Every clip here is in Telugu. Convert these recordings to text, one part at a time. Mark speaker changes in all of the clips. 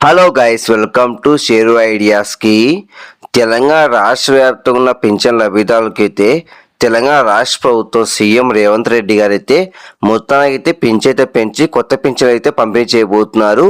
Speaker 1: Hello guys welcome to Sheru ఐడియాస్కి Telangana రాష్ట్ర వ్యాప్తంగా ఉన్న పింఛన్ లబ్ధిదారులకైతే తెలంగాణ రాష్ట్ర ప్రభుత్వం సీఎం రేవంత్ రెడ్డి గారు అయితే మొత్తానికి అయితే పెంచి కొత్త పింఛన్ అయితే పంపిణీ చేయబోతున్నారు.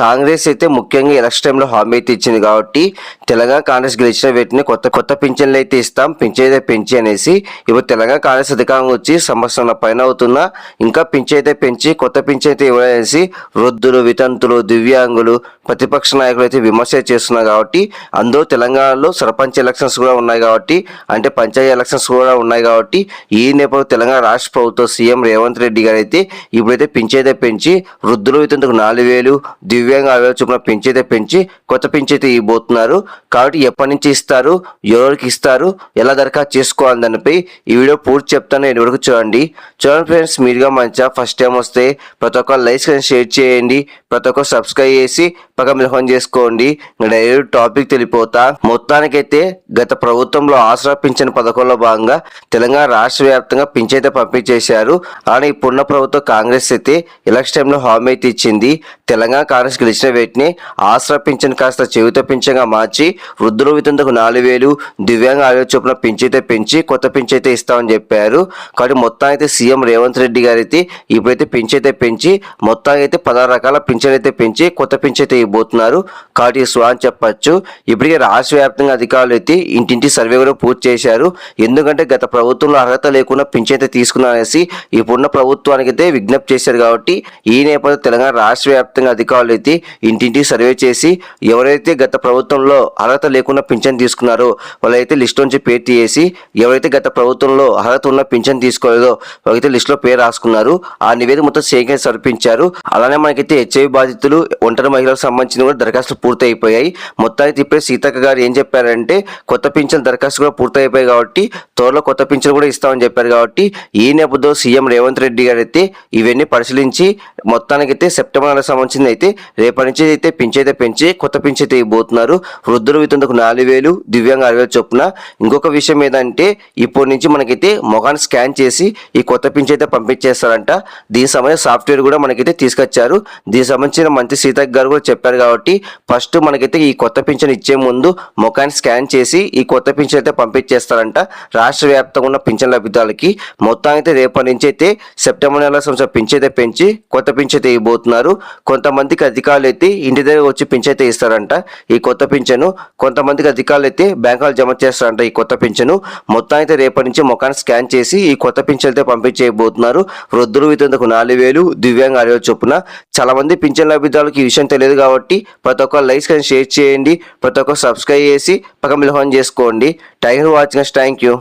Speaker 1: కాంగ్రెస్ అయితే ముఖ్యంగా ఎలక్షన్ టైంలో హామీ అయితే ఇచ్చింది కాబట్టి తెలంగాణ కాంగ్రెస్ గెలిచిన వీటిని కొత్త కొత్త పింఛన్లు అయితే ఇస్తాం పెంచైతే పెంచి అనేసి ఇప్పుడు తెలంగాణ కాంగ్రెస్ అధికారం వచ్చి సంవత్సరం పైన అవుతున్నా ఇంకా పెంచైతే అయితే పెంచి కొత్త పింఛన్ అయితే ఇవ్వనేసి వృద్ధులు వితంతులు దివ్యాంగులు ప్రతిపక్ష నాయకులు అయితే విమర్శ చేస్తున్నారు కాబట్టి అందులో తెలంగాణలో సర్పంచ్ ఎలక్షన్స్ కూడా ఉన్నాయి కాబట్టి అంటే పంచాయతీ ఎలక్షన్స్ కూడా ఉన్నాయి కాబట్టి ఈ నేపథ్యంలో తెలంగాణ రాష్ట్ర ప్రభుత్వం సీఎం రేవంత్ రెడ్డి గారు అయితే ఇప్పుడైతే పింఛైతే పెంచి వృద్ధులు వితంతుకు నాలుగు వేలు దివ్యాంగ ఆరు వేలు చొప్పున పింఛైతే పెంచి కొత్త పింఛైతే ఇవ్వబోతున్నారు కాబట్టి ఎప్పటి నుంచి ఇస్తారు ఎవరికి ఇస్తారు ఎలా దరఖాస్తు చేసుకోవాలి దానిపై ఈ వీడియో పూర్తి చెప్తాను. నేను వరకు చూడండి. చూడండి ఫ్రెండ్స్ మీరుగా మంచిగా ఫస్ట్ టైం వస్తే ప్రతి ఒక్క లైక్స్ కానీ షేర్ చేయండి. ప్రతి ఒక్క సబ్స్క్రైబ్ చేసి పక్క మిలహం చేసుకోండి. డైరెక్ట్ టాపిక్ తెలిపోతా. మొత్తానికైతే గత ప్రభుత్వంలో ఆసరా పింఛన్ పథకంలో భాగంగా తెలంగాణ రాష్ట్ర వ్యాప్తంగా పింఛైతే పంపిణీ చేశారు కానీ ఇప్పుడున్న ప్రభుత్వం కాంగ్రెస్ అయితే ఎలక్షన్ టైంలో హామీ అయితే ఇచ్చింది. తెలంగాణ కాంగ్రెస్ గెలిచిన వేటిని ఆసరా పింఛన్ కాస్త చెవిత పింఛన్గా మార్చి వృద్ధుల వితంతకు నాలుగు వేలు దివ్యాంగ ఆరోగ్య చొప్పున పింఛైతే పెంచి కొత్త పింఛైతే ఇస్తామని చెప్పారు. కాబట్టి మొత్తం అయితే సీఎం రేవంత్ రెడ్డి గారు అయితే ఇప్పుడైతే పింఛైతే పెంచి మొత్తానికి అయితే పదహారు రకాల పింఛన్ అయితే పెంచి కొత్త పింఛైతే ఇవ్వబోతున్నారు. కాబట్టి ఈ స్వా అని చెప్పచ్చు. ఇప్పటికే రాష్ట్ర వ్యాప్తంగా అధికారులు అయితే ఇంటింటి సర్వే కూడా పూర్తి చేశారు. ఎందుకంటే గత ప్రభుత్వంలో అర్హత లేకుండా పింఛన్ అయితే తీసుకున్నారనేసి ఇప్పుడున్న ప్రభుత్వానికి అయితే విజ్ఞప్తి చేశారు కాబట్టి ఈ నేపథ్యంలో తెలంగాణ రాష్ట్ర వ్యాప్తంగా అధికారులు అయితే ఇంటింటికి సర్వే చేసి ఎవరైతే గత ప్రభుత్వంలో అర్హత లేకుండా పింఛన్ తీసుకున్నారో వాళ్ళైతే లిస్ట్ నుంచి పేరు తీసి ఎవరైతే గత ప్రభుత్వంలో అర్హత ఉన్న పింఛన్ తీసుకోలేదో వాళ్ళైతే లిస్టులో పేరు రాసుకున్నారు. ఆ నివేదిక మొత్తం సేకరించి సమర్పించారు. అలానే మనకైతే హెచ్ఐవి బాధితులు ఒంటరి మహిళలకు సంబంధించిన కూడా దరఖాస్తులు పూర్తయిపోయాయి. మొత్తానికి ఇప్పుడే సీతక్క గారు ఏం చెప్పారంటే కొత్త పింఛన్ దరఖాస్తు కూడా పూర్తయిపోయాయి కాబట్టి త్వరలో కొత్త కొత్త పింఛన్ కూడా ఇస్తామని చెప్పారు కాబట్టి ఈ నేపథ్యంలో సీఎం రేవంత్ రెడ్డి గారు అయితే ఇవన్నీ పరిశీలించి మొత్తానికైతే సెప్టెంబర్ నెలకు సంబంధించింది అయితే రేపటి నుంచి అయితే పింఛైతే పెంచి కొత్త పింఛైతే ఇవ్వబోతున్నారు. వృద్ధులు వితందుకు నాలుగు వేలు దివ్యాంగ ఆరు వేలు చొప్పున. ఇంకొక విషయం ఏంటంటే ఇప్పటి నుంచి మనకైతే మొఖాన్ని స్కాన్ చేసి ఈ కొత్త పింఛైతే పంపించేస్తారంట. దీనికి సంబంధించిన సాఫ్ట్వేర్ కూడా మనకైతే తీసుకొచ్చారు. దీనికి సంబంధించిన మంత్రి సీతక్ గారు కూడా చెప్పారు కాబట్టి ఫస్ట్ మనకైతే ఈ కొత్త పింఛన్ ఇచ్చే ముందు ముఖాన్ని స్కాన్ చేసి ఈ కొత్త పింఛన్ అయితే పంపించేస్తారంట. రాష్ట్ర వ్యాప్తంగా ఉన్న పింఛన్ లబ్ధిదారులకి మొత్తం అయితే రేపటి నుంచి అయితే సెప్టెంబర్ నెల సంవత్సరం పింఛైతే పెంచి కొత్త పింఛైతే ఇవ్వబోతున్నారు. కొంతమందికి అధికారులు అయితే ఇంటి దగ్గర వచ్చి పింఛైతే ఇస్తారంట ఈ కొత్త పింఛను. కొంతమందికి అధికారులు అయితే బ్యాంకులు జమ చేస్తారంట ఈ కొత్త పింఛను. మొత్తం అయితే రేపటి నుంచి ముఖాన్ని స్కాన్ చేసి ఈ కొత్త పింఛన్లతో పంపించేయబోతున్నారు వృద్ధులు వితందుకు నాలుగు వేలు దివ్యాంగ అరవై చొప్పున. చాలా మంది పింఛన్ లబ్ధిదారులకు ఈ విషయం తెలియదు కాబట్టి ప్రతి ఒక్క లైక్స్ కానీ షేర్ చేయండి. ప్రతి ఒక్క సబ్స్క్రైబ్ చేసి పక్క మిలహం చేసుకోండి. Thank you watching thank you.